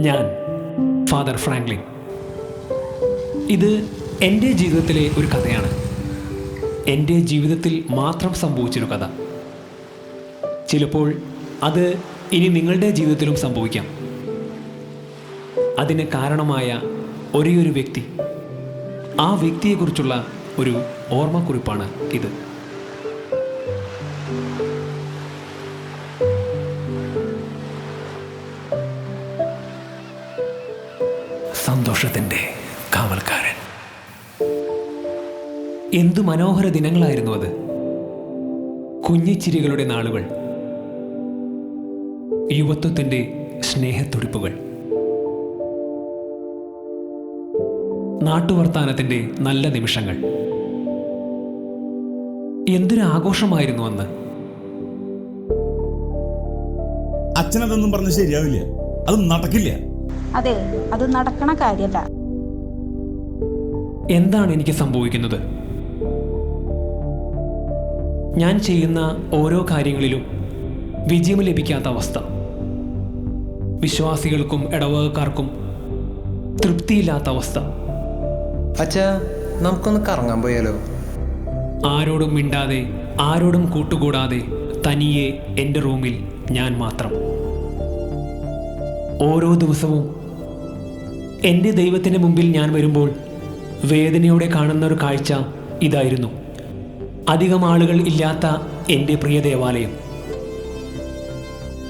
ഞാൻ father Franklin. ഇത് എന്റെ ജീവിതത്തിലെ ഒരു കഥയാണ്. എന്റെ ജീവിതത്തിൽ മാത്രം സംഭവിച്ചൊരു കഥ. ചിലപ്പോൾ അത് ഇനി നിങ്ങളുടെ ജീവിതത്തിലും സംഭവിക്കാം. അതിന് കാരണമായ ഒരേയൊരു വ്യക്തി. ആ വ്യക്തിയെക്കുറിച്ചുള്ള ഒരു ഓർമ്മക്കുറിപ്പാണ് ഇത്. എന്തു മനോഹര ദിനങ്ങളായിരുന്നു അത്. കുഞ്ഞിച്ചിരികളുടെ നാളുകൾ. യുവത്വത്തിന്റെ സ്നേഹത്തുടിപ്പുകൾ. നാട്ടുവർത്താനത്തിന്റെ നല്ല നിമിഷങ്ങൾ. എന്തൊരു ആഘോഷമായിരുന്നു അന്ന്. അച്ഛനതൊന്നും പറഞ്ഞ് ശരിയാവില്ല. അത് നടക്കില്ല. അതെ അത് നടക്കണ കാര്യല്ല. എന്താണ് എനിക്ക് സംഭവിക്കുന്നത്? ഞാൻ ചെയ്യുന്ന ഓരോ കാര്യങ്ങളിലും വിജയം ലഭിക്കാത്ത അവസ്ഥ. വിശ്വാസികൾക്കും ഇടവകക്കാർക്കും തൃപ്തിയില്ലാത്ത അവസ്ഥ. അച്ഛാ നമുക്കൊന്ന് കറങ്ങാൻ പോയാലോ? ആരോടും മിണ്ടാതെ ആരോടും കൂട്ടുകൂടാതെ തനിയെ എന്റെ റൂമിൽ ഞാൻ മാത്രം. ഓരോ ദിവസവും എന്റെ ദൈവത്തിന്റെ മുമ്പിൽ ഞാൻ വരുമ്പോൾ വേദനയോടെ കാണുന്ന ഒരു കാഴ്ച ഇതായിരുന്നു. അധികം ആളുകൾ ഇല്ലാത്ത എന്റെ പ്രിയ ദേവാലയം.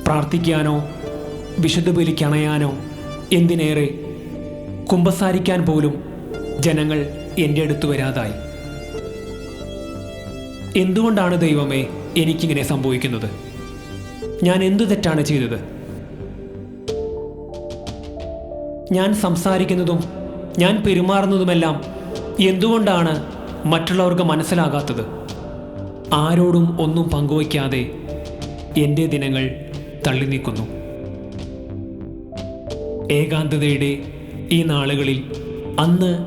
പ്രാർത്ഥിക്കാനോ വിശുദ്ധ ബലിക്കണയാനോ എന്തിനേറെ കുമ്പസാരിക്കാൻ പോലും ജനങ്ങൾ എന്റെ അടുത്ത് വരാതായി. എന്തുകൊണ്ടാണ് ദൈവമേ എനിക്കിങ്ങനെ സംഭവിക്കുന്നത്? ഞാൻ എന്തു തെറ്റാണ് ചെയ്തത്? ഞാൻ സംസാരിക്കുന്നതും ഞാൻ പെരുമാറുന്നതുമെല്ലാം എന്തുകൊണ്ടാണ് മറ്റുള്ളവർക്ക് മനസ്സിലാകാത്തത്? ആരോടും ഒന്നും പങ്കുവയ്ക്കാതെ എന്റെ ദിനങ്ങൾ തള്ളി നീക്കുന്നു ഏകാന്തതയുടെ ഈ നാളുകളിൽ അന്ന്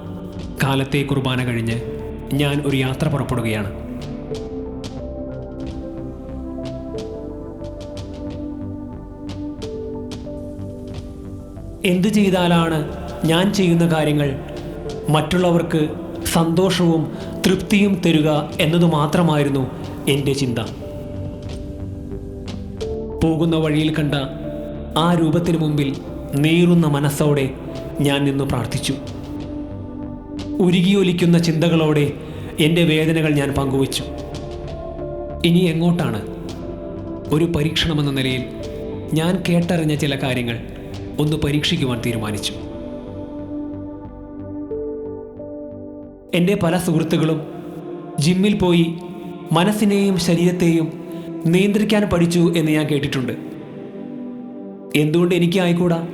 കാലത്തെ കുർബാന കഴിഞ്ഞ് ഞാൻ ഒരു യാത്ര പുറപ്പെടുകയാണ്. എന്ത് ചെയ്താലാണ് ഞാൻ ചെയ്യുന്ന കാര്യങ്ങൾ മറ്റുള്ളവർക്ക് സന്തോഷവും തൃപ്തിയും തരുക എന്നതു മാത്രമായിരുന്നു എന്റെ ചിന്ത. പോകുന്ന വഴിയിൽ കണ്ട ആ രൂപത്തിന് മുമ്പിൽ നീറുന്ന മനസ്സോടെ ഞാൻ നിന്ന് പ്രാർത്ഥിച്ചു. ഉരുകിയൊലിക്കുന്ന ചിന്തകളോടെ എന്റെ വേദനകൾ ഞാൻ പങ്കുവച്ചു. ഇനി എങ്ങോട്ടാണ്? ഒരു പരീക്ഷണമെന്ന നിലയിൽ ഞാൻ കേട്ടറിഞ്ഞ ചില കാര്യങ്ങൾ ഒന്ന് പരീക്ഷിക്കുവാൻ തീരുമാനിച്ചു. എന്റെ പല സുഹൃത്തുക്കളും ജിമ്മിൽ പോയി മനസ്സിനെയും ശരീരത്തെയും നിയന്ത്രിക്കാൻ പഠിച്ചു എന്ന് ഞാൻ കേട്ടിട്ടുണ്ട്. എന്തുകൊണ്ട് എനിക്ക് ആയിക്കൂടാ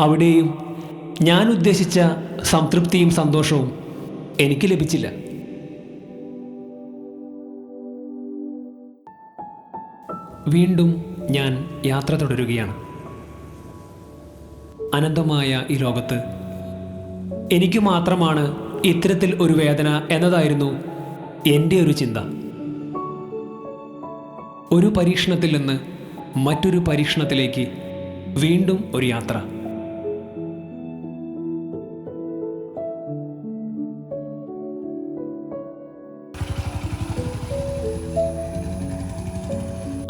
അവിടെയും ഞാൻ ഉദ്ദേശിച്ച സംതൃപ്തിയും സന്തോഷവും എനിക്ക് ലഭിച്ചില്ല. വീണ്ടും ഞാൻ യാത്ര തുടരുകയാണ്. അനന്തമായ ഈ ലോകത്ത് എനിക്ക് മാത്രമാണ് ഇത്തരത്തിൽ ഒരു വേദന എന്നതായിരുന്നു എന്റെ ഒരു ചിന്ത. ഒരു പരീക്ഷണത്തിൽ നിന്ന് മറ്റൊരു പരീക്ഷണത്തിലേക്ക് വീണ്ടും ഒരു യാത്ര.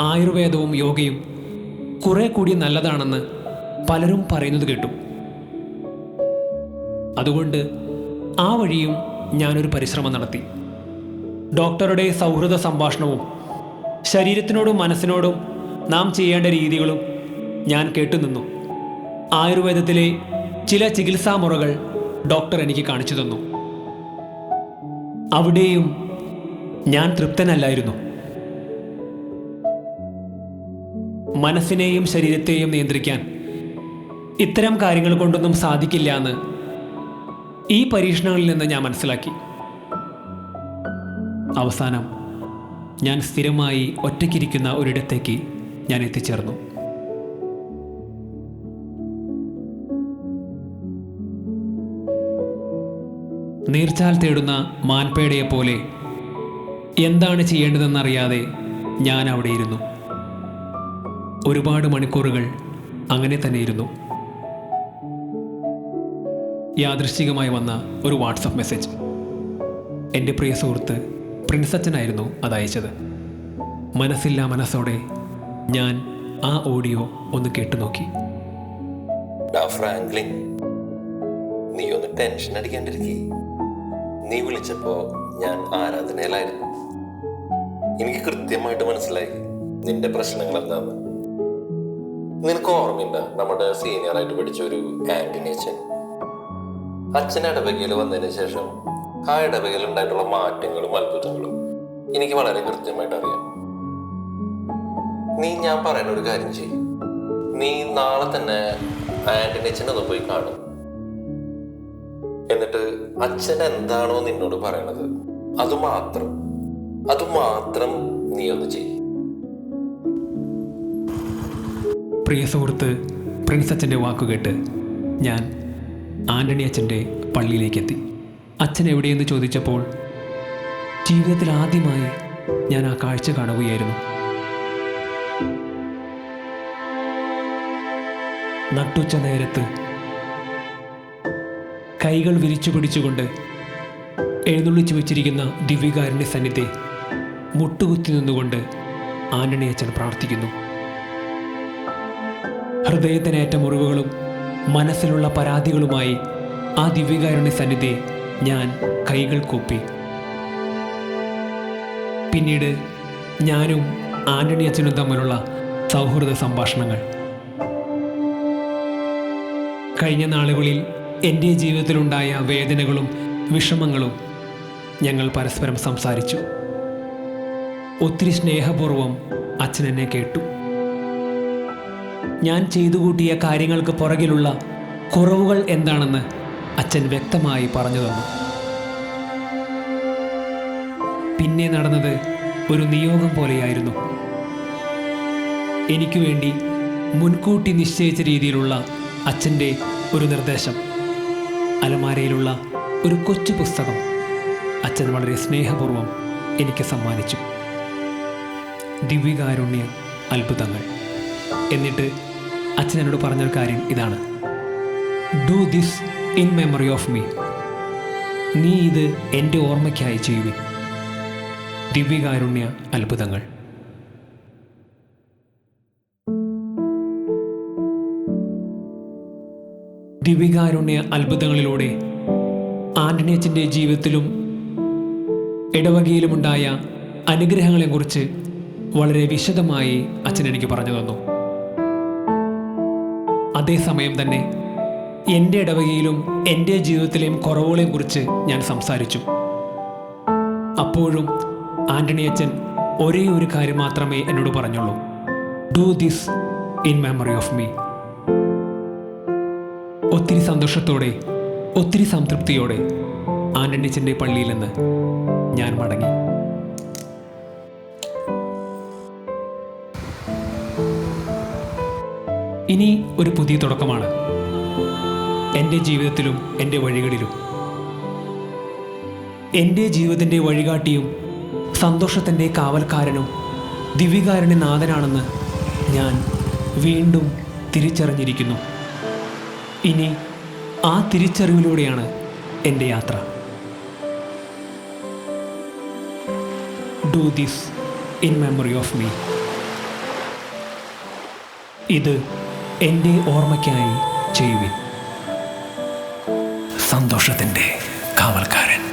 ആയുർവേദവും യോഗയും കുറെ കൂടി നല്ലതാണെന്ന് പലരും പറയുന്നത് കേട്ടു. അതുകൊണ്ട് ആ വഴിയും ഞാനൊരു പരിശ്രമം നടത്തി. ഡോക്ടറുടെ സൗഹൃദ സംഭാഷണവും ശരീരത്തിനോടും മനസ്സിനോടും നാം ചെയ്യേണ്ട രീതികളും ഞാൻ കേട്ടുനിന്നു. ആയുർവേദത്തിലെ ചില ചികിത്സാ മുറകൾ ഡോക്ടർ എനിക്ക് കാണിച്ചു തന്നു. അവിടെയും ഞാൻ തൃപ്തനല്ലായിരുന്നു. മനസ്സിനെയും ശരീരത്തെയും നിയന്ത്രിക്കാൻ ഇത്തരം കാര്യങ്ങൾ കൊണ്ടൊന്നും സാധിക്കില്ല എന്ന് ഈ പരീക്ഷണങ്ങളിൽ നിന്ന് ഞാൻ മനസ്സിലാക്കി. അവസാനം ഞാൻ സ്ഥിരമായി ഒറ്റയ്ക്കിരിക്കുന്ന ഒരിടത്തേക്ക് ഞാൻ എത്തിച്ചേർന്നു. നീർച്ചാൽ തേടുന്ന മാൻപേടയെ പോലെ എന്താണ് ചെയ്യേണ്ടതെന്നറിയാതെ ഞാൻ അവിടെ ഇരുന്നു. ഒരുപാട് മണിക്കൂറുകൾ അങ്ങനെ തന്നെ ഇരുന്നു. യാദൃശ്ചികമായി വന്ന ഒരു വാട്സപ്പ് മെസ്സേജ്. എന്റെ പ്രിയ സുഹൃത്ത് പ്രിൻസ് അച്ഛനായിരുന്നു അത് അയച്ചത്. മനസ്സില്ലാ മനസ്സോടെ ഞാൻ ആ ഓഡിയോ ഒന്ന് കേട്ടു നോക്കി. നീ ഒന്ന് ടെൻഷൻ അടിക്കാണ്ടിരിക്കേ. നീ വിളിച്ചപ്പോ ഞാൻ ആരാധനയിലായിരുന്നു. എനിക്ക് കൃത്യമായിട്ട് മനസ്സിലായി നിന്റെ പ്രശ്നങ്ങൾ എന്താന്ന് നിനക്ക് ഓർമ്മയുണ്ട നമ്മുടെ സീനിയർ ആയിട്ട് പഠിച്ച ഒരു ആന്റണി അച്ഛൻ ഇടവകയിൽ വന്നതിന് ശേഷം ആ ഉണ്ടായിട്ടുള്ള മാറ്റങ്ങളും അത്ഭുതങ്ങളും എനിക്ക് വളരെ കൃത്യമായിട്ട് അറിയാം. നീ ഞാൻ പറയുന്ന ഒരു കാര്യം ചെയ്യും. നീ നാളെ തന്നെ ആന്റണി അച്ഛനെ ഒന്ന് പോയി കാണും. എന്നിട്ട് അച്ഛൻ എന്താണോ നിന്നോട് പറയണത് അത് മാത്രം അത് മാത്രം നീ ഒന്ന് ചെയ്യും. പ്രിയ സുഹൃത്ത് പ്രിൻസ് അച്ഛന്റെ വാക്കുകേട്ട് ഞാൻ ആന്റണി അച്ഛന്റെ പള്ളിയിലേക്കെത്തി. അച്ഛൻ എവിടെയെന്ന് ചോദിച്ചപ്പോൾ ജീവിതത്തിൽ ആദ്യമായി ഞാൻ ആ കാഴ്ച കാണുകയായിരുന്നു. നട്ടുച്ച നേരത്ത് കൈകൾ വിരിച്ചു പിടിച്ചുകൊണ്ട് എഴുന്നള്ളിച്ചു വെച്ചിരിക്കുന്ന ദിവ്യകാരന്റെ സന്നിധി മുട്ടുകുത്തി നിന്നുകൊണ്ട് ആന്റണി അച്ഛൻ പ്രാർത്ഥിക്കുന്നു. ഹൃദയത്തിനേറ്റ മുറിവുകളും മനസ്സിലുള്ള പരാതികളുമായി ആ ദിവ്യകാരുണ്യ സന്നിധി ഞാൻ കൈകൾ കൂപ്പി. പിന്നീട് ഞാനും ആന്റണി അച്ഛനും തമ്മിലുള്ള സൗഹൃദ സംഭാഷണങ്ങൾ. കഴിഞ്ഞ നാളുകളിൽ എന്റെ ജീവിതത്തിലുണ്ടായ വേദനകളും വിഷമങ്ങളും ഞങ്ങൾ പരസ്പരം സംസാരിച്ചു. ഒത്തിരി സ്നേഹപൂർവം അച്ഛൻ എന്നെ കേട്ടു. ഞാൻ ചെയ്തു കൂട്ടിയ കാര്യങ്ങൾക്ക് പുറകിലുള്ള കുറവുകൾ എന്താണെന്ന് അച്ഛൻ വ്യക്തമായി പറഞ്ഞു തന്നു. പിന്നെ നടന്നത് ഒരു നിയോഗം പോലെയായിരുന്നു. എനിക്ക് വേണ്ടി മുൻകൂട്ടി നിശ്ചയിച്ച രീതിയിലുള്ള അച്ഛന്റെ ഒരു നിർദ്ദേശം അലമാരയിലുള്ള ഒരു കൊച്ചു പുസ്തകം അച്ഛൻ വളരെ സ്നേഹപൂർവം എനിക്ക് സമ്മാനിച്ചു. ദിവ്യകാരുണ്യ അത്ഭുതങ്ങൾ. എന്നിട്ട് അച്ഛൻ എന്നോട് പറഞ്ഞൊരു കാര്യം ഇതാണ്. Do this in memory of me നീ ഇത് എന്റെ ഓർമ്മയ്ക്കായി ചെയ്യുവിൻ. ദിവ്യകാരുണ്യ അത്ഭുതങ്ങൾ. ദിവ്യകാരുണ്യ അത്ഭുതങ്ങളിലൂടെ ആന്റണി അച്ഛന്റെ ജീവിതത്തിലും ഇടവകയിലുമുണ്ടായ അനുഗ്രഹങ്ങളെക്കുറിച്ച് വളരെ വിശദമായി അച്ഛൻ എനിക്ക് പറഞ്ഞു തന്നു. അതേസമയം തന്നെ എന്റെ ഇടവകയിലും എന്റെ ജീവിതത്തിലെയും കുറവുകളെയും കുറിച്ച് ഞാൻ സംസാരിച്ചു. അപ്പോഴും ആന്റണി അച്ഛൻ ഒരേ ഒരു കാര്യം മാത്രമേ എന്നോട് പറഞ്ഞുള്ളൂ. Do this in memory of me ഒത്തിരി സന്തോഷത്തോടെ ഒത്തിരി സംതൃപ്തിയോടെ ആന്റണി അച്ഛന്റെ പള്ളിയിൽ നിന്ന് ഞാൻ മടങ്ങി. ഇനി ഒരു പുതിയ തുടക്കമാണ്. എന്റെ ജീവിതത്തിലും എന്റെ വഴികളിലും. എന്റെ ജീവിതത്തിന്റെ വഴികാട്ടിയും സന്തോഷത്തിന്റെ കാവൽക്കാരനും ദിവികാരന്റെ നാഥനാണെന്ന് ഞാൻ വീണ്ടും തിരിച്ചറിഞ്ഞിരിക്കുന്നു. ഇനി ആ തിരിച്ചറിവിലൂടെയാണ് എന്റെ യാത്ര. Do this in memory of me ഇത് എന്റെ ഓർമ്മയ്ക്കായി ചെയ്യുവിൻ. സന്തോഷത്തിന്റെ കാവൽക്കാരൻ.